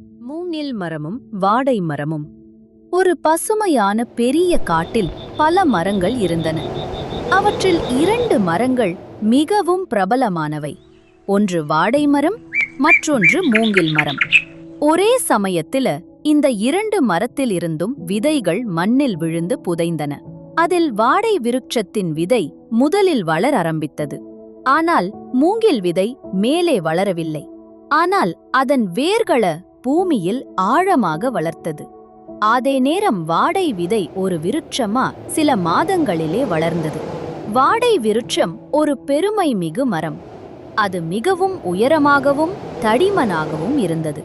மூங்கில் மரமும் வாடை மரமும். ஒரு பசுமையான பெரிய காட்டில் பல மரங்கள் இருந்தன. அவற்றில் இரண்டு மரங்கள் மிகவும் பிரபலமானவை. ஒன்று வாடை மரம் மற்றொன்று மூங்கில் மரம். ஒரே சமயத்தில இந்த இரண்டு மரத்தில் இருந்தும் விதைகள் மண்ணில் விழுந்து புதைந்தன. அதில் வாடை விருட்சத்தின் விதை முதலில் வளர ஆரம்பித்தது. ஆனால் மூங்கில் விதை மேலே வளரவில்லை. ஆனால் அதன் வேர்கள பூமியில் ஆழமாக வளர்த்தது. அதே நேரம் வாடை விதை ஒரு விருட்சமா சில மாதங்களிலே வளர்ந்தது. வாடை விருட்சம் ஒரு பெருமை மிகு மரம். அது மிகவும் உயரமாகவும் தடிமனாகவும் இருந்தது.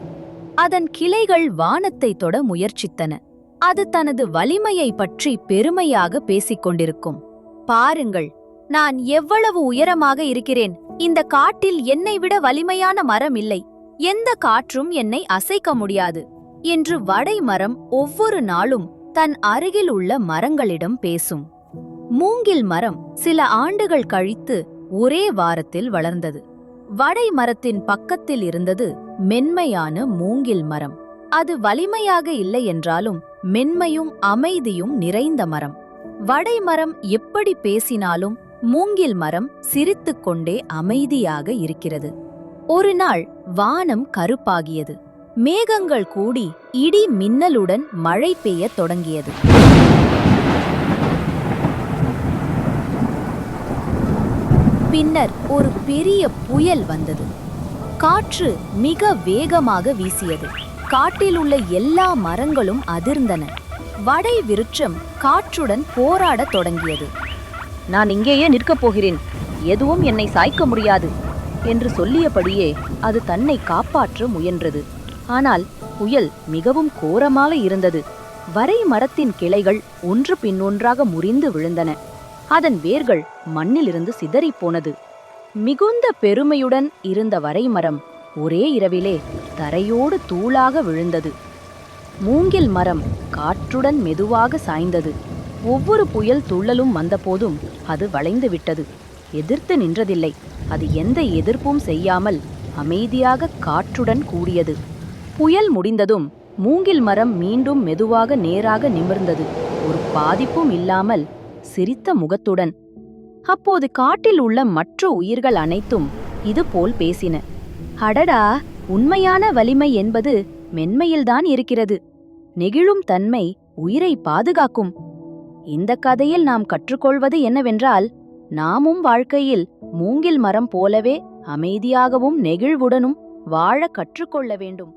அதன் கிளைகள் வானத்தை தொட முயற்சித்தன. அது தனது வலிமையை பற்றி பெருமையாக பேசிக்கொண்டிருக்கும் பாருங்கள் நான் எவ்வளவு உயரமாக இருக்கிறேன். இந்த காட்டில் என்னை விட வலிமையான மரம் இல்லை. எந்த காற்றும் என்னை அசைக்க முடியாது என்று வடை மரம் ஒவ்வொரு நாளும் தன் அருகில் உள்ள மரங்களிடம் பேசும். மூங்கில் மரம் சில ஆண்டுகள் கழித்து ஒரே வாரத்தில் வளர்ந்தது. வடை மரத்தின் பக்கத்தில் இருந்தது மென்மையான மூங்கில் மரம். அது வலிமையாக இல்லை என்றாலும் மென்மையும் அமைதியும் நிறைந்த மரம். வடை மரம் எப்படி பேசினாலும் மூங்கில் மரம் சிரித்துக்கொண்டே அமைதியாக இருக்கிறது. ஒரு நாள் வானம் கருப்பாகியது. மேகங்கள் கூடி இடி மின்னலுடன் மழை பெய்யத் தொடங்கியது. பின்னர் ஒரு பெரிய புயல் வந்தது. காற்று மிக வேகமாக வீசியது. காட்டில் உள்ள எல்லா மரங்களும் அதிர்ந்தன. வடை விருட்சம் காற்றுடன் போராடத் தொடங்கியது. நான் இங்கேயே நிற்கப் போகிறேன். எதுவும் என்னை சாய்க்க முடியாது. என்று சொல்லியபடியே அது தன்னை காப்பாற்ற முயன்றது. ஆனால் புயல் மிகவும் கோரமாக இருந்தது. வரை மரத்தின் கிளைகள் ஒன்று பின்னொன்றாக முறிந்து விழுந்தன. அதன் வேர்கள் மண்ணிலிருந்து சிதறிப் போனது. மிகுந்த பெருமையுடன் இருந்த வரைமரம் ஒரே இரவிலே தரையோடு தூளாக விழுந்தது. மூங்கில் மரம் காற்றுடன் மெதுவாக சாய்ந்தது. ஒவ்வொரு புயல் துள்ளலும் வந்தபோதும் அது வளைந்து விட்டது. எதிர்த்து நின்றதில்லை. அது எந்த எதிர்ப்பும் செய்யாமல் அமைதியாக காற்றுடன் கூடியது. புயல் முடிந்ததும் மூங்கில் மரம் மீண்டும் மெதுவாக நேராக நிமிர்ந்தது. ஒரு பாதிப்பும் இல்லாமல் சிரித்த முகத்துடன். அப்போது காட்டில் உள்ள மற்ற உயிர்கள் அனைத்தும் இதுபோல் பேசின. அடடா! உண்மையான வலிமை என்பது மென்மையில்தான் இருக்கிறது. நெகிழும் தன்மை உயிரை பாதுகாக்கும். இந்த கதையில் நாம் கற்றுக்கொள்வது என்னவென்றால் நாமும் வாழ்க்கையில் மூங்கில் மரம் போலவே அமைதியாகவும் நெகிழ்வுடனும் வாழ கற்றுக்கொள்ள வேண்டும்.